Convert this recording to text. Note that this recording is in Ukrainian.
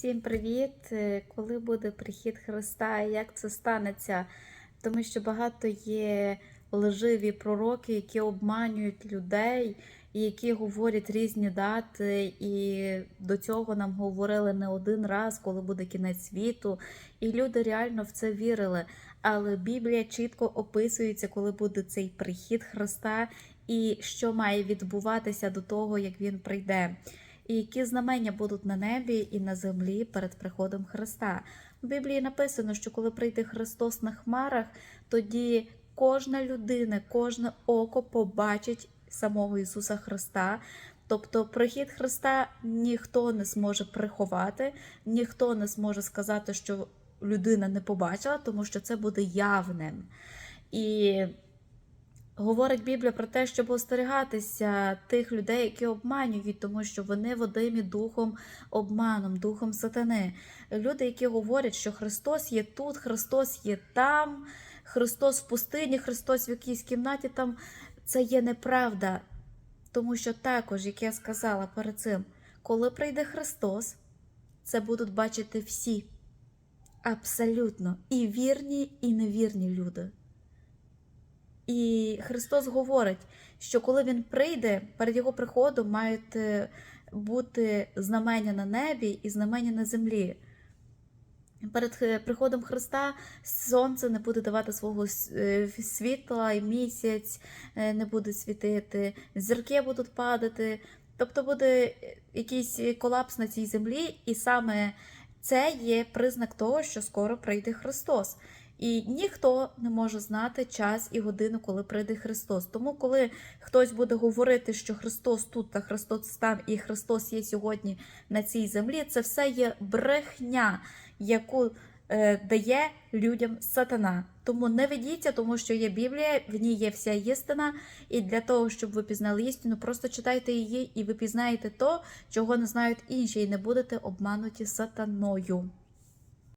Всім привіт! Е, Коли буде прихід Христа і як це станеться? Тому що багато є лживі пророки, які обманюють людей, які говорять різні дати. І до цього нам говорили не один раз, коли буде кінець світу. І люди реально в це вірили. Але Біблія чітко описується, коли буде цей прихід Христа, і що має відбуватися до того, як він прийде. І які знамення будуть на небі і на землі перед приходом Христа. В Біблії написано, що коли прийде Христос на хмарах, тоді кожна людина, кожне око побачить самого Ісуса Христа. Тобто прихід Христа ніхто не зможе приховати, ніхто не зможе сказати, що людина не побачила, тому що це буде явним. І Говорить Біблія про те, щоб остерігатися тих людей, які обманюють, тому що вони водимі духом обманом, духом сатани. Люди, які говорять, що Христос є тут, Христос є там, Христос в пустині, Христос в якійсь кімнаті там, це є неправда. Тому що також, як я сказала перед цим, коли прийде Христос, це будуть бачити всі. Абсолютно і вірні, і невірні люди. І Христос говорить, що коли Він прийде, перед Його приходом мають е, бути знамення на небі і знамення на землі. Перед е, приходом Христа сонце не буде давати свого е, світла, і місяць не буде світити, зірки будуть падати. Тобто буде якийсь колапс на цій землі, і саме це є признак того, що скоро прийде Христос. І ніхто не може знати час і годину, коли прийде Христос. Тому, коли хтось буде говорити, що Христос тут та Христос там, і Христос є сьогодні на цій землі, це все є брехня, яку е, дає людям сатана. Тому не ведіться, тому що є Біблія, в ній є вся істина. І для того, щоб ви пізнали істину, просто читайте її, і ви пізнаєте то, чого не знають інші, і не будете обмануті сатаною.